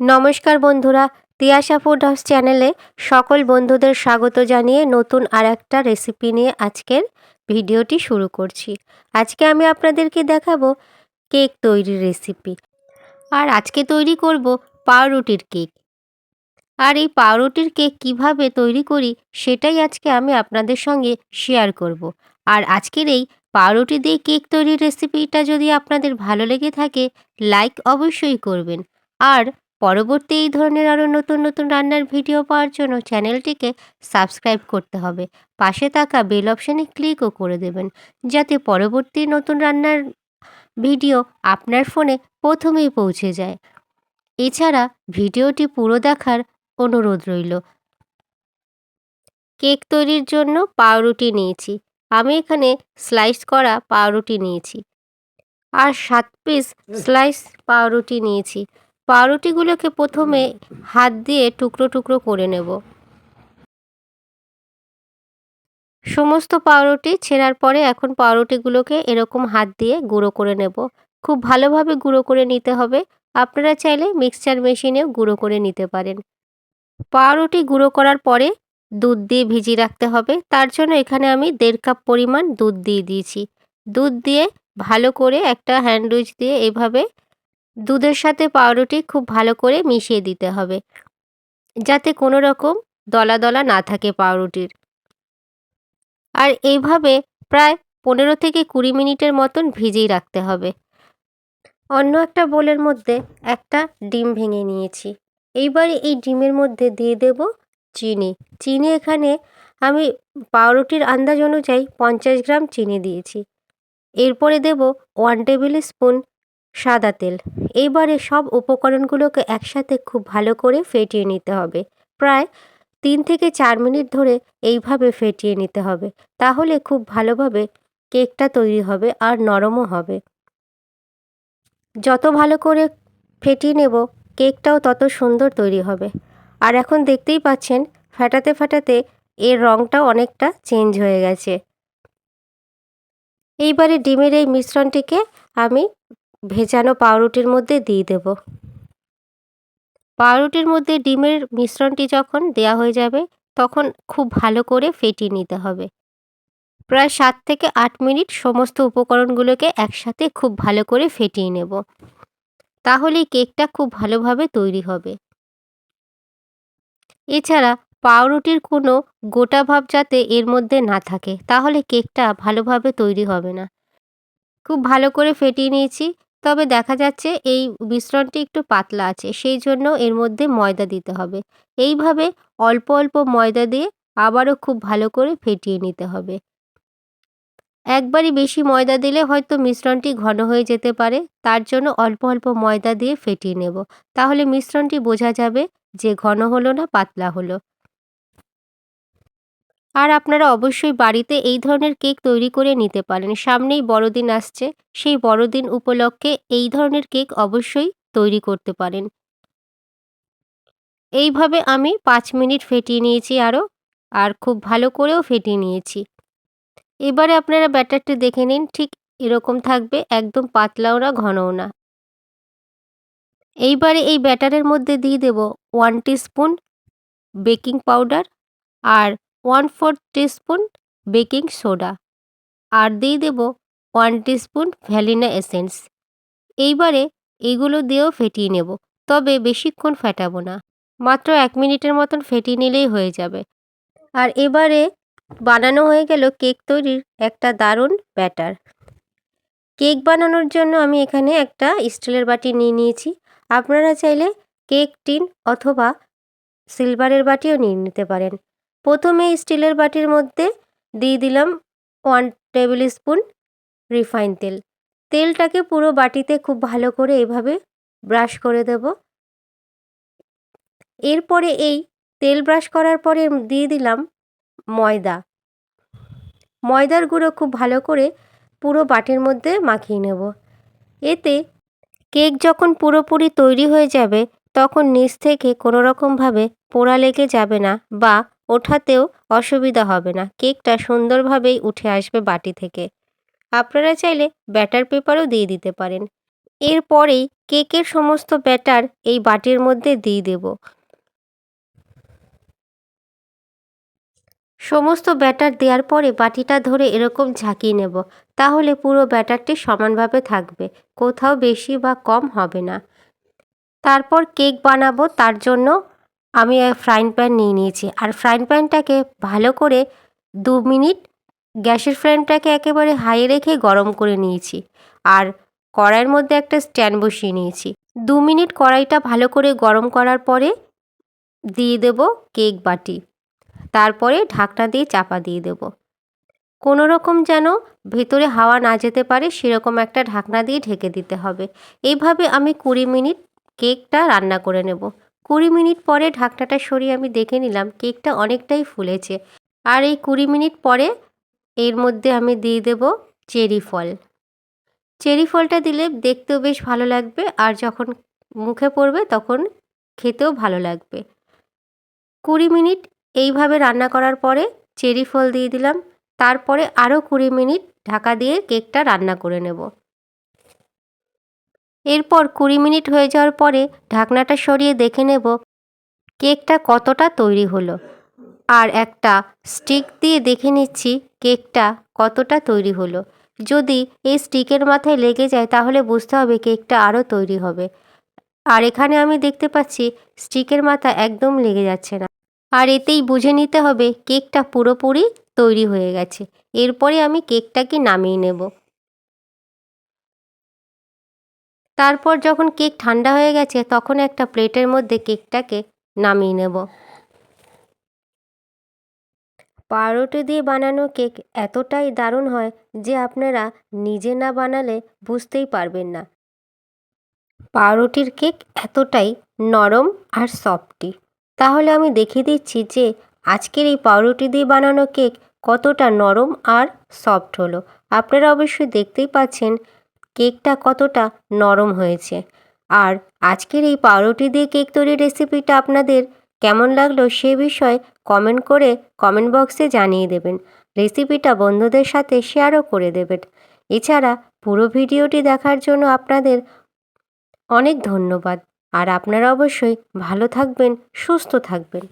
নমস্কার বন্ধুরা Tiyasha food house চ্যানেলে সকল বন্ধুদের স্বাগত জানিয়ে নতুন আর একটা রেসিপি নিয়ে আজকের ভিডিওটি শুরু করছি। আজকে আমি আপনাদেরকে দেখাবো কেক তৈরির রেসিপি আর আজকে তৈরি করব পাউরুটির কেক আর এই পাউরুটির কেক কীভাবে তৈরি করি সেটাই আজকে আমি আপনাদের সঙ্গে শেয়ার করব। আর আজকের এই পাউরুটি দিয়ে কেক তৈরির রেসিপিটা যদি আপনাদের ভালো লেগে থাকে লাইক অবশ্যই করবেন। আর পরবর্তী এই ধরনের আরও নতুন নতুন রান্নার ভিডিও পাওয়ার জন্য চ্যানেলটিকে সাবস্ক্রাইব করতে হবে। পাশে থাকা বেল অপশানে ক্লিকও করে দেবেন, যাতে পরবর্তী নতুন রান্নার ভিডিও আপনার ফোনে প্রথমেই পৌঁছে যায়। এছাড়া ভিডিওটি পুরো দেখার অনুরোধ রইল। কেক তৈরির জন্য পাউরুটি নিয়েছি। আমি এখানে স্লাইস করা পাউরুটি নিয়েছি। আর সাত পিস স্লাইস পাউরুটি নিয়েছি। পাউরুটিগুলোকে প্রথমে হাত দিয়ে টুকরো টুকরো করে নেব। সমস্ত পাউরুটি ছেঁড়ার পরে এখন পাউরুটিগুলোকে এরকম হাত দিয়ে গুঁড়ো করে নেব। খুব ভালোভাবে গুঁড়ো করে নিতে হবে। আপনারা চাইলে মিক্সচার মেশিনেও গুঁড়ো করে নিতে পারেন। পাউরুটি গুঁড়ো করার পরে দুধ দিয়ে ভিজিয়ে রাখতে হবে। তার জন্য এখানে আমি দেড় কাপ পরিমাণ দুধ দিয়ে দিয়েছি। দুধ দিয়ে ভালো করে একটা হ্যান্ডউইচ দিয়ে এভাবে দুধের সাথে পাউরুটি খুব ভালো করে মিশিয়ে দিতে হবে, যাতে কোনো রকম দলা দলা না থাকে পাউরুটির। আর এইভাবে প্রায় পনেরো থেকে কুড়ি মিনিটের মতন ভিজিয়ে রাখতে হবে। অন্য একটা বোলের মধ্যে একটা ডিম ভেঙে নিয়েছি। এইবারে এই ডিমের মধ্যে দিয়ে দেব চিনি। চিনি এখানে আমি পাউরুটির আন্দাজ অনুযায়ী পঞ্চাশ গ্রাম চিনি দিয়েছি। এরপরে দেব ওয়ান টেবিল স্পুন সাদা তেল। এইবারে সব উপকরণগুলোকে একসাথে খুব ভালো করে ফেটিয়ে নিতে হবে। প্রায় তিন থেকে চার মিনিট ধরে এইভাবে ফেটিয়ে নিতে হবে। তাহলে খুব ভালোভাবে কেকটা তৈরি হবে আর নরমও হবে। যত ভালো করে ফেটিয়ে নেব, কেকটাও তত সুন্দর তৈরি হবে। আর এখন দেখতেই পাচ্ছেন, ফাটাতে ফাটাতে এর রঙটাও অনেকটা চেঞ্জ হয়ে গেছে। এইবারে ডিমের এই মিশ্রণটিকে আমি ভেজানো পাউরুটির মধ্যে দিয়ে দেব। পাউরুটির মধ্যে ডিমের মিশ্রণটি যখন দেয়া হয়ে যাবে, তখন খুব ভালো করে ফেটিয়ে নিতে হবে। প্রায় সাত থেকে আট মিনিট সমস্ত উপকরণগুলোকে একসাথে খুব ভালো করে ফেটিয়ে নেব। তাহলে কেকটা খুব ভালোভাবে তৈরি হবে। এছাড়া পাউরুটির কোনো গোটা ভাব যাতে এর মধ্যে না থাকে, তাহলে কেকটা ভালোভাবে তৈরি হবে না। খুব ভালো করে ফেটিয়ে নিয়েছি। তবে দেখা যাচ্ছে এই মিশ্রণটি একটু পাতলা আছে, সেই জন্য এর মধ্যে ময়দা দিতে হবে। এইভাবে অল্প অল্প ময়দা দিয়ে আবারও খুব ভালো করে ফেটিয়ে নিতে হবে। একবারই বেশি ময়দা দিলে হয়তো মিশ্রণটি ঘন হয়ে যেতে পারে, তার জন্য অল্প অল্প ময়দা দিয়ে ফেটিয়ে নেব। তাহলে মিশ্রণটি বোঝা যাবে যে ঘন হলো না পাতলা হলো। আর আপনারা অবশ্যই বাড়িতে এই ধরনের কেক তৈরি করে নিতে পারেন। সামনেই বড়দিন আসছে, সেই বড়দিন উপলক্ষে এই ধরনের কেক অবশ্যই তৈরি করতে পারেন। এইভাবে আমি পাঁচ মিনিট ফেটিয়ে নিয়েছি আরও, আর খুব ভালো করেও ফেটিয়ে নিয়েছি। এবারে আপনারা ব্যাটারটি দেখে নিন, ঠিক এরকম থাকবে, একদম পাতলাও না, ঘনও না। এইবারে এই ব্যাটারের মধ্যে দিয়ে দেব ওয়ান স্পুন বেকিং পাউডার আর one four teaspoon baking soda আর দিয়ে দেব ওয়ান টিস্পুন ভ্যালিনা এসেন্স। এইবারে এগুলো দিয়েও ফেটিয়ে নেব, তবে বেশিক্ষণ ফেটাবো না, মাত্র এক মিনিটের মতন ফেটিয়ে নিলেই হয়ে যাবে। আর এবারে বানানো হয়ে গেল কেক তৈরির একটা দারুণ ব্যাটার। কেক বানানোর জন্য আমি এখানে একটা স্টিলের বাটি নিয়ে নিয়েছি, আপনারা চাইলে কেক টিন অথবা সিলভারের বাটিও নিয়ে নিতে পারেন। প্রথমে স্টিলের বাটির মধ্যে দিয়ে দিলাম ওয়ান টেবিল স্পুন রিফাইন তেল। তেলটাকে পুরো বাটিতে খুব ভালো করে এভাবে ব্রাশ করে দেব। এরপরে এই তেল ব্রাশ করার পরে দিয়ে দিলাম ময়দা। ময়দার গুঁড়ো খুব ভালো করে পুরো বাটির মধ্যে মাখিয়ে নেব। এতে কেক যখন পুরোপুরি তৈরি হয়ে যাবে, তখন নিচ থেকে কোনো রকমভাবে পোড়া লেগে যাবে না বা ওঠাতেও অসুবিধা হবে না। কেকটা সুন্দরভাবেই উঠে আসবে বাটি থেকে। আপনারা চাইলে ব্যাটার পেপারও দিয়ে দিতে পারেন। এরপরেই কেকের সমস্ত ব্যাটার এই বাটির মধ্যে দিয়ে দেব। সমস্ত ব্যাটার দেওয়ার পরে বাটিটা ধরে এরকম ঝাঁকিয়ে নেব। তাহলে পুরো ব্যাটারটি সমানভাবে থাকবে। কোথাও বেশি বা কম হবে না। তারপর কেক বানাবো তার জন্য আমি ফ্রাইং প্যান নিয়ে নিয়েছি। আর ফ্রাইং প্যানটাকে ভালো করে দু মিনিট গ্যাসের ফ্লেমটাকে একেবারে হাই রেখে গরম করে নিয়েছি। আর কড়াইয়ের মধ্যে একটা স্ট্যান্ড বসিয়ে নিয়েছি। দু মিনিট কড়াইটা ভালো করে গরম করার পরে দিয়ে দেব কেক বাটি। তারপরে ঢাকনা দিয়ে চাপা দিয়ে দেব। কোনো রকম যেন ভেতরে হাওয়া না যেতে পারে সেরকম একটা ঢাকনা দিয়ে ঢেকে দিতে হবে। এইভাবে আমি কুড়ি মিনিট কেকটা রান্না করে নেব। কুড়ি মিনিট পরে ঢাকনাটা সরিয়ে আমি দেখে নিলাম কেকটা অনেকটাই ফুলেছে। আর এই কুড়ি মিনিট পরে এর মধ্যে আমি দিয়ে দেব চেরি ফল। চেরি ফলটা দিলে দেখতেও বেশ ভালো লাগবে আর যখন মুখে পড়বে তখন খেতেও ভালো লাগবে। কুড়ি মিনিট এইভাবে রান্না করার পরে চেরি ফল দিয়ে দিলাম। তারপরে আরও কুড়ি মিনিট ঢাকা দিয়ে কেকটা রান্না করে নেব। এরপর কুড়ি মিনিট হয়ে যাওয়ার পরে ঢাকনাটা সরিয়ে দেখে নেব কেকটা কতটা তৈরি হলো। আর একটা স্টিক দিয়ে দেখে নিচ্ছি কেকটা কতটা তৈরি হলো। যদি এই স্টিকের মাথায় লেগে যায় তাহলে বুঝতে হবে কেকটা আরও তৈরি হবে। আর এখানে আমি দেখতে পাচ্ছি স্টিকের মাথা একদম লেগে যাচ্ছে না। আর এতেই বুঝে নিতে হবে কেকটা পুরোপুরি তৈরি হয়ে গেছে। এরপরে আমি কেকটাকে নামিয়ে নেব। তারপর যখন কেক ঠান্ডা হয়ে গেছে, তখন একটা প্লেটের মধ্যে কেকটাকে নামিয়ে নেব। পাউরুটি দিয়ে বানানো কেক এতটাই দারুণ হয় যে আপনারা নিজে না বানালে বুঝতেই পারবেন না। পাউরুটির কেক এতটাই নরম আর সফটি। তাহলে আমি দেখিয়ে দিচ্ছি যে আজকের এই পাউরুটি দিয়ে বানানো কেক কতটা নরম আর সফট হলো। আপনারা অবশ্যই দেখতেই পাচ্ছেন কেকটা কতটা নরম হয়েছে। আর আজকের এই পাউরুটি দিয়ে কেক তৈরির রেসিপিটা আপনাদের কেমন লাগল সে বিষয়ে কমেন্ট করে কমেন্ট বক্সে জানিয়ে দেবেন। রেসিপিটা বন্ধুদের সাথে শেয়ারও করে দেবেন। এছাড়া পুরো ভিডিওটি দেখার জন্য আপনাদের অনেক ধন্যবাদ। আর আপনারা অবশ্যই ভালো থাকবেন, সুস্থ থাকবেন।